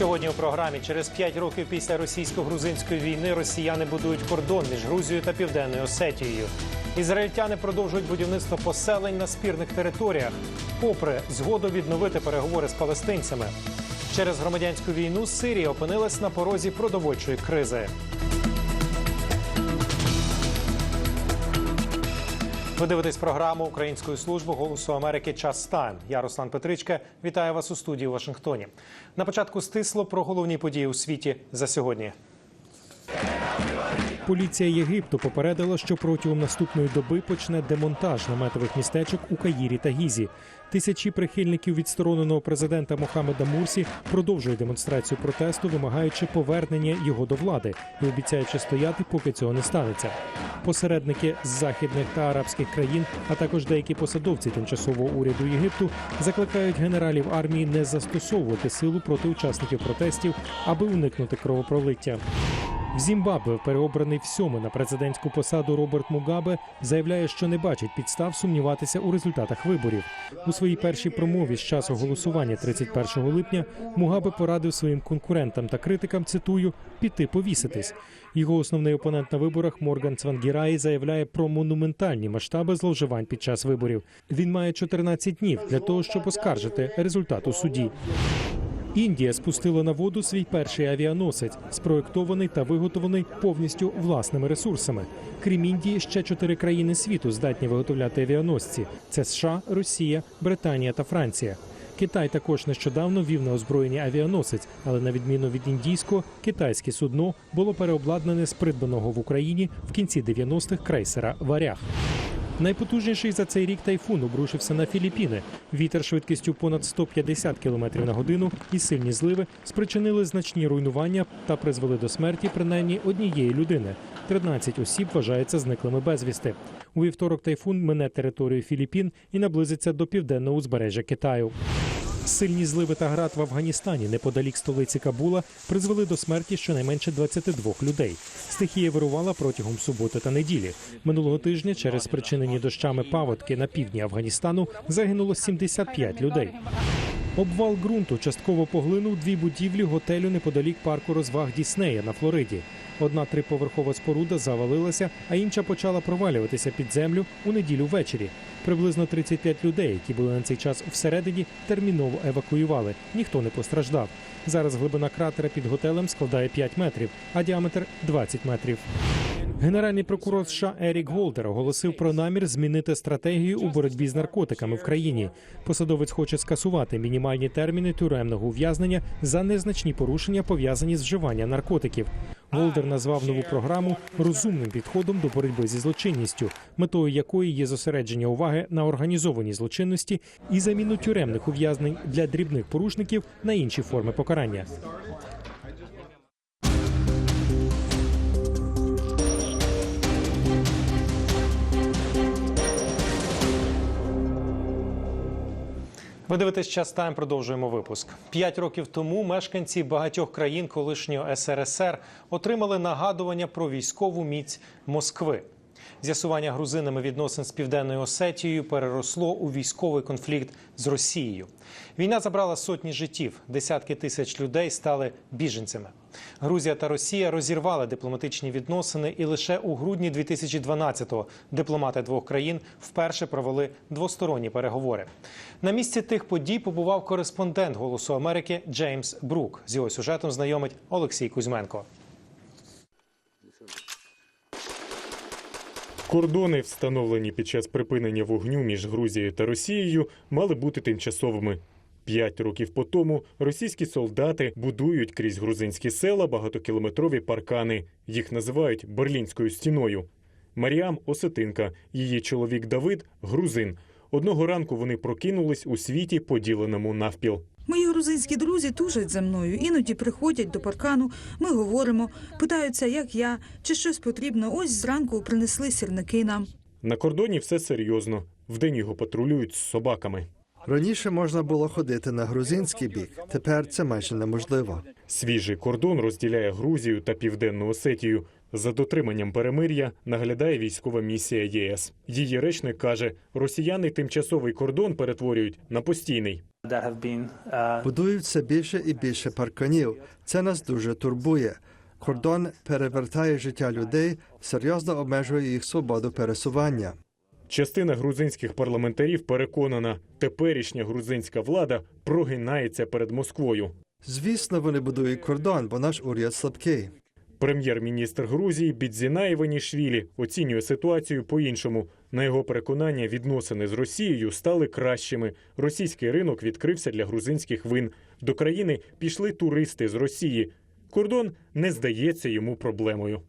Сьогодні у програмі через 5 років після російсько-грузинської війни росіяни будують кордон між Грузією та Південною Осетією. Ізраїльтяни продовжують будівництво поселень на спірних територіях, попри згоду відновити переговори з палестинцями. Через громадянську війну Сирія опинилась на порозі продовольчої кризи. Ви дивитесь програму Української служби голосу Америки Час Тайм. Я Руслан Петричка. Вітаю вас у студії в Вашингтоні. На початку стисло про головні події у світі за сьогодні. Поліція Єгипту попередила, що протягом наступної доби почне демонтаж наметових містечок у Каїрі та Гізі. Тисячі прихильників відстороненого президента Мохамеда Мурсі продовжують демонстрацію протесту, вимагаючи повернення його до влади і обіцяючи стояти, поки цього не станеться. Посередники з західних та арабських країн, а також деякі посадовці тимчасового уряду Єгипту закликають генералів армії не застосовувати силу проти учасників протестів, аби уникнути кровопролиття. В Зімбабве переобраний всьоми на президентську посаду Роберт Мугабе заявляє, що не бачить підстав сумніватися у результатах виборів. У своїй першій промові з часу голосування 31 липня Мугабе порадив своїм конкурентам та критикам цитую піти повіситись. Його основний опонент на виборах Морган Цвангіраї заявляє про монументальні масштаби зловживань під час виборів. Він має 14 днів для того, щоб оскаржити результат у суді. Індія спустила на воду свій перший авіаносець, спроектований та виготовлений повністю власними ресурсами. Крім Індії, ще чотири країни світу здатні виготовляти авіаносці: це США, Росія, Британія та Франція. Китай також нещодавно вів на озброєнні авіаносець, але на відміну від індійського, китайське судно було переобладнане з придбаного в Україні в кінці 90-х крейсера Варяг. Найпотужніший за цей рік тайфун обрушився на Філіппіни. Вітер швидкістю понад 150 км на годину і сильні зливи спричинили значні руйнування та призвели до смерті принаймні однієї людини. 13 осіб вважається зниклими безвісти. У вівторок тайфун мине територію Філіппін і наблизиться до південного узбережжя Китаю. Сильні зливи та град в Афганістані неподалік столиці Кабула призвели до смерті щонайменше 22 людей. Стихія вирувала протягом суботи та неділі. Минулого тижня через спричинені дощами паводки на півдні Афганістану загинуло 75 людей. Обвал ґрунту частково поглинув дві будівлі готелю неподалік парку розваг Діснея на Флориді. Одна триповерхова споруда завалилася, а інша почала провалюватися під землю у неділю ввечері. Приблизно 35 людей, які були на цей час всередині, терміново евакуювали. Ніхто не постраждав. Зараз глибина кратера під готелем складає 5 метрів, а діаметр 20 метрів. Генеральний прокурор США Ерік Голдер оголосив про намір змінити стратегію у боротьбі з наркотиками в країні. Посадовець хоче скасувати мінімальні терміни тюремного ув'язнення за незначні порушення, пов'язані з вживанням наркотиків. Голдер назвав нову програму розумним підходом до боротьби зі злочинністю, метою якої є зосередження уваги на організованій злочинності і заміну тюремних ув'язнень для дрібних порушників на інші форми покарання. Ви дивитесь час тайм. Продовжуємо випуск. П'ять років тому мешканці багатьох країн колишнього СРСР отримали нагадування про військову міць Москви. З'ясування грузинами відносин з південною Осетією переросло у військовий конфлікт з Росією. Війна забрала сотні життів, десятки тисяч людей стали біженцями. Грузія та Росія розірвали дипломатичні відносини, і лише у грудні 2012-го дипломати двох країн вперше провели двосторонні переговори. На місці тих подій побував кореспондент Голосу Америки Джеймс Брук. З його сюжетом знайомить Олексій Кузьменко. Кордони, встановлені під час припинення вогню між Грузією та Росією, мали бути тимчасовими. П'ять років по тому російські солдати будують крізь грузинські села багатокілометрові паркани. Їх називають Берлінською стіною. Маріам Осетинка, її чоловік Давид грузин. Одного ранку вони прокинулись у світі, поділеному навпіл. Мої грузинські друзі тужать за мною, іноді приходять до паркану. Ми говоримо, питаються, як я, чи щось потрібно. Ось зранку принесли сірники нам. На кордоні все серйозно. Вдень його патрулюють з собаками. Раніше можна було ходити на грузинський бік, тепер це майже неможливо. Свіжий кордон розділяє Грузію та Південну Осетію. За дотриманням перемир'я наглядає військова місія ЄС. Її речник каже, росіяни тимчасовий кордон перетворюють на постійний. that have been Будують все більше і більше парканів. Це нас дуже турбує. Кордон перевертає життя людей, серйозно обмежує їх свободу пересування. Частина грузинських парламентарів переконана, теперішня грузинська влада прогинається перед Москвою. Звісно, вони будують кордон, бо наш уряд слабкий. Прем'єр-міністр Грузії Бідзіна Іванішвілі оцінює ситуацію по-іншому. На його переконання, відносини з Росією стали кращими. Російський ринок відкрився для грузинських вин. До країни пішли туристи з Росії. Кордон не здається йому проблемою.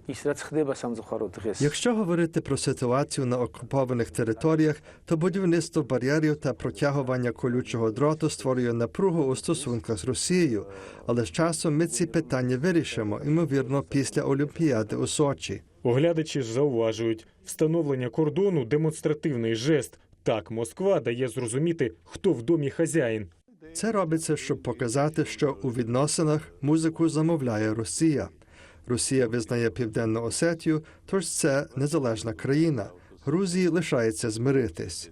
Якщо говорити про ситуацію на окупованих територіях, то будівництво бар'єрів та протягування колючого дроту створює напругу у стосунках з Росією. Але з часом ми ці питання вирішимо, ймовірно, після Олімпіади у Сочі. Оглядачі ж зауважують, встановлення кордону демонстративний жест. Так Москва дає зрозуміти, хто в домі хазяїн, це робиться, щоб показати, що у відносинах музику замовляє Росія. Росія визнає Південну Осетію, тож це незалежна країна. Грузії лишається змиритись.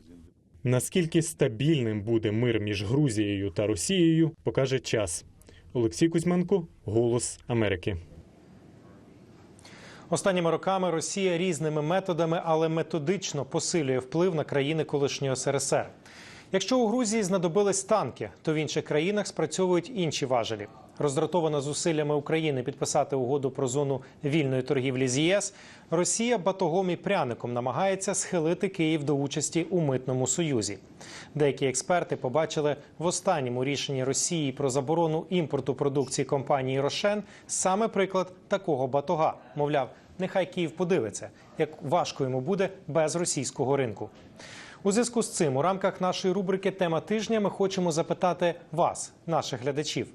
Наскільки стабільним буде мир між Грузією та Росією, покаже час. Олексій Кузьменко, Голос Америки. Останніми роками Росія різними методами, але методично посилює вплив на країни колишнього СРСР. Якщо у Грузії знадобились танки, то в інших країнах спрацьовують інші важелі. Роздратована зусиллями України підписати угоду про зону вільної торгівлі з ЄС, Росія батогом і пряником намагається схилити Київ до участі у митному союзі. Деякі експерти побачили в останньому рішенні Росії про заборону імпорту продукції компанії Рошен саме приклад такого батога. Мовляв, нехай Київ подивиться, як важко йому буде без російського ринку. У зв'язку з цим у рамках нашої рубрики Тема тижня ми хочемо запитати вас, наших глядачів.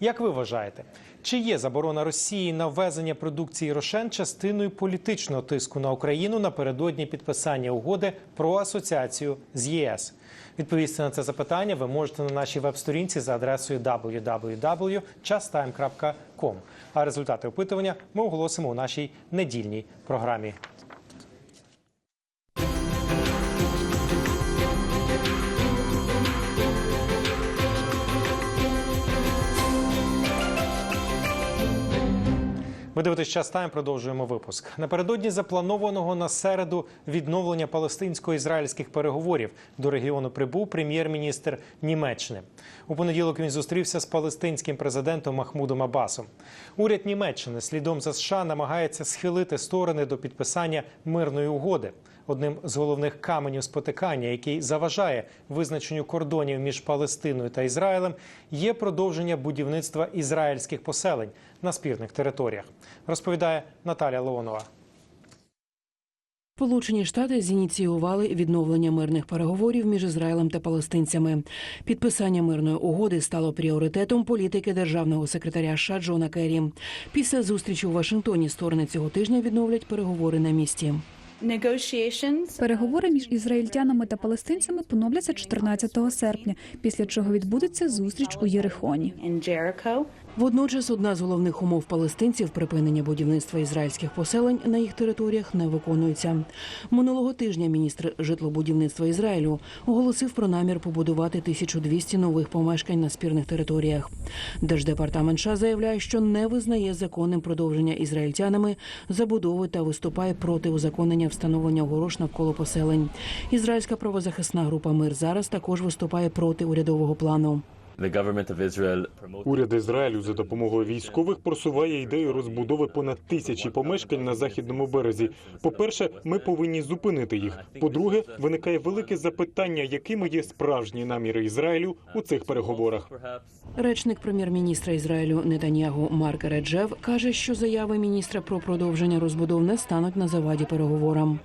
Як ви вважаєте, чи є заборона Росії на ввезення продукції Рошен частиною політичного тиску на Україну напередодні підписання угоди про асоціацію з ЄС? Відповісти на це запитання ви можете на нашій веб-сторінці за адресою www.chastime.com. А результати опитування ми оголосимо у нашій недільній програмі. Ви дивитесь час тайм. Продовжуємо випуск. Напередодні запланованого на середу відновлення палестинсько-ізраїльських переговорів до регіону прибув прем'єр-міністр Німеччини. У понеділок він зустрівся з палестинським президентом Махмудом Абасом. Уряд Німеччини слідом за США намагається схилити сторони до підписання мирної угоди. Одним з головних каменів спотикання, який заважає визначенню кордонів між Палестиною та Ізраїлем, є продовження будівництва ізраїльських поселень на спірних територіях. Розповідає Наталя Леонова. Сполучені Штати зініціювали відновлення мирних переговорів між Ізраїлем та палестинцями. Підписання мирної угоди стало пріоритетом політики державного секретаря США Джона Керрі. Після зустрічі у Вашингтоні сторони цього тижня відновлять переговори на місці. Переговори між ізраїльтянами та палестинцями поновляться 14 серпня, після чого відбудеться зустріч у Єрихоні. Водночас одна з головних умов палестинців припинення будівництва ізраїльських поселень на їх територіях не виконується. Минулого тижня міністр житлобудівництва Ізраїлю оголосив про намір побудувати 1200 нових помешкань на спірних територіях. Держдепартамент США заявляє, що не визнає законним продовження ізраїльтянами забудови та виступає проти узаконення встановлення огорош навколо поселень. Ізраїльська правозахисна група Мир зараз також виступає проти урядового плану. The government of Israel Уряд Ізраїлю за допомогою військових просуває ідею розбудови понад тисячі помешкань на західному березі. По-перше, ми повинні зупинити їх. По-друге, виникає велике запитання, якими є справжні наміри Ізраїлю у цих переговорах. Речник прем'єр-міністра Ізраїлю Нетаньягу Марк Реджев каже, що заяви міністра про продовження розбудов не стануть на заваді переговорам.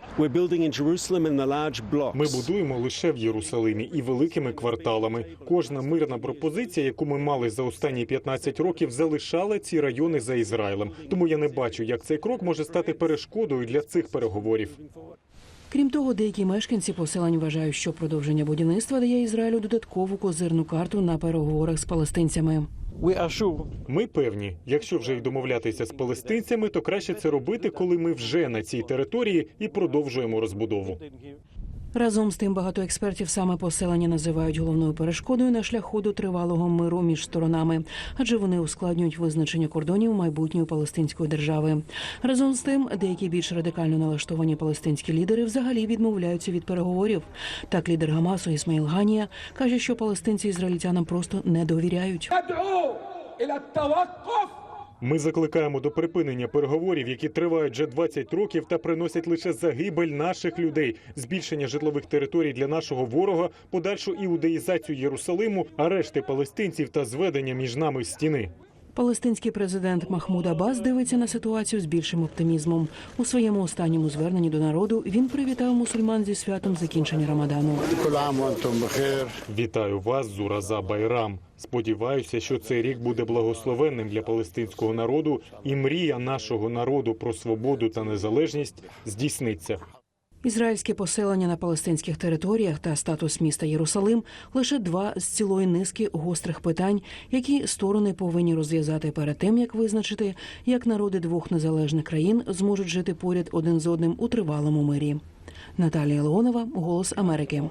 Ми будуємо лише в Єрусалимі і великими кварталами. Кожна мирна пропозиція, яку ми мали за останні 15 років, залишала ці райони за Ізраїлем. Тому я не бачу, як цей крок може стати перешкодою для цих переговорів. Крім того, деякі мешканці поселень вважають, що продовження будівництва дає Ізраїлю додаткову козирну карту на переговорах з палестинцями. Ми певні, якщо вже й домовлятися з палестинцями, то краще це робити, коли ми вже на цій території і продовжуємо розбудову. Разом з тим багато експертів саме поселення називають головною перешкодою на шляху до тривалого миру між сторонами, адже вони ускладнюють визначення кордонів майбутньої палестинської держави. Разом з тим, деякі більш радикально налаштовані палестинські лідери взагалі відмовляються від переговорів. Так, лідер Гамасу Ісмаїл Ганія каже, що палестинці ізраїльтянам просто не довіряють. Ми закликаємо до припинення переговорів, які тривають вже 20 років та приносять лише загибель наших людей, збільшення житлових територій для нашого ворога, подальшу іудеїзацію Єрусалиму, арешти палестинців та зведення між нами стіни. Палестинський президент Махмуд Аббас дивиться на ситуацію з більшим оптимізмом. У своєму останньому зверненні до народу він привітав мусульман зі святом закінчення Рамадану. Вітаю вас, Зураза Байрам. Сподіваюся, що цей рік буде благословенним для палестинського народу, і мрія нашого народу про свободу та незалежність здійсниться. Ізраїльське поселення на палестинських територіях та статус міста Єрусалим лише два з цілої низки гострих питань, які сторони повинні розв'язати перед тим, як визначити, як народи двох незалежних країн зможуть жити поряд один з одним у тривалому мирі. Наталія Леонова, Голос Америки.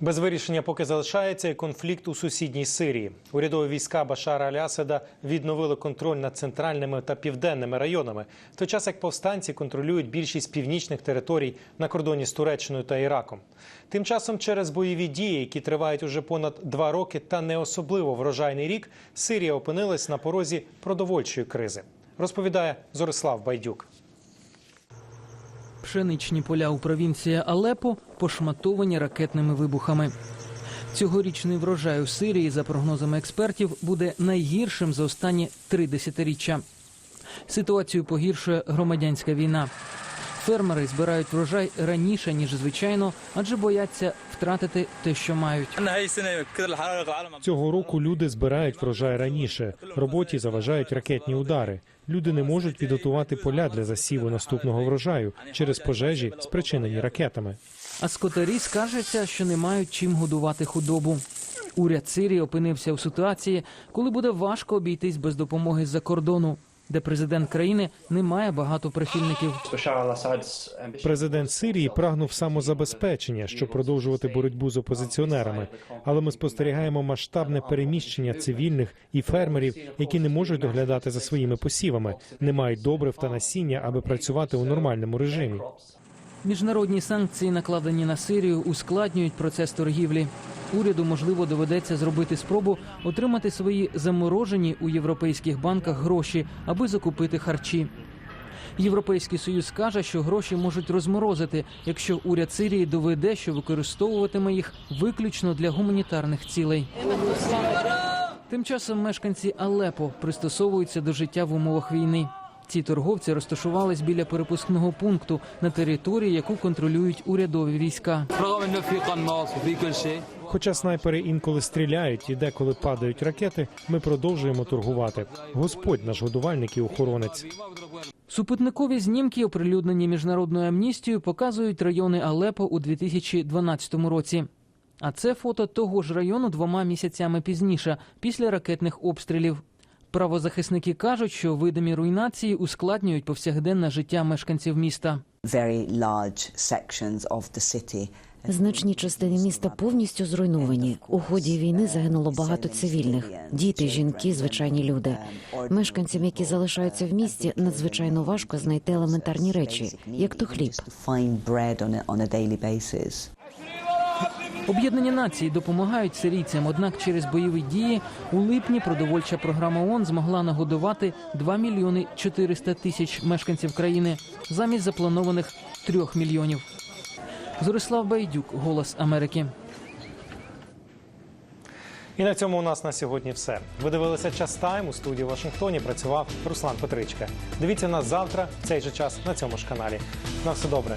Без вирішення поки залишається і конфлікт у сусідній Сирії. Урядові війська Башара Алясада відновили контроль над центральними та південними районами, в той час як повстанці контролюють більшість північних територій на кордоні з Туреччиною та Іраком. Тим часом, через бойові дії, які тривають уже понад два роки, та не особливо врожайний рік, Сирія опинилась на порозі продовольчої кризи. Розповідає Зорислав Байдюк. Пшеничні поля у провінції Алепо пошматовані ракетними вибухами. Цьогорічний врожай у Сирії, за прогнозами експертів, буде найгіршим за останні три десятиріччя. Ситуацію погіршує громадянська війна. Фермери збирають врожай раніше ніж звичайно, адже бояться втратити те, що мають. Цього року люди збирають врожай раніше. Роботі заважають ракетні удари. Люди не можуть підготувати поля для засіву наступного врожаю через пожежі, спричинені ракетами. А скотарі скаржаться, що не мають чим годувати худобу. Уряд Сирії опинився у ситуації, коли буде важко обійтись без допомоги з-за кордону, де президент країни не має багато прихильників. Президент Сирії прагнув самозабезпечення, щоб продовжувати боротьбу з опозиціонерами. Але ми спостерігаємо масштабне переміщення цивільних і фермерів, які не можуть доглядати за своїми посівами, не мають добрив та насіння, аби працювати у нормальному режимі. Міжнародні санкції, накладені на Сирію, ускладнюють процес торгівлі. Уряду можливо доведеться зробити спробу отримати свої заморожені у європейських банках гроші, аби закупити харчі. Європейський союз каже, що гроші можуть розморозити, якщо уряд Сирії доведе, що використовуватиме їх виключно для гуманітарних цілей. Тим часом мешканці Алепо пристосовуються до життя в умовах війни. Ці торговці розташувались біля перепускного пункту на території, яку контролюють урядові війська. Хоча снайпери інколи стріляють і деколи падають ракети, ми продовжуємо торгувати. Господь наш годувальник і охоронець. Супутникові знімки, оприлюднені міжнародною амністією, показують райони Алепо у 2012 році. А це фото того ж району двома місяцями пізніше, після ракетних обстрілів. Правозахисники кажуть, що видимі руйнації ускладнюють повсякденне життя мешканців міста. Значні частини міста повністю зруйновані. У ході війни загинуло багато цивільних: діти, жінки, звичайні люди. Мешканцям, які залишаються в місті, надзвичайно важко знайти елементарні речі, як то хліб. Об'єднані нації допомагають сирійцям. Однак через бойові дії у липні продовольча програма ООН змогла нагодувати 2 мільйони 400 тисяч мешканців країни замість запланованих 3 мільйонів. Зорислав Байдюк, Голос Америки. І на цьому у нас на сьогодні все. Ви дивилися час тайм у студії в Вашингтоні. Працював Руслан Петричка. Дивіться нас завтра в цей же час на цьому ж каналі. На все добре.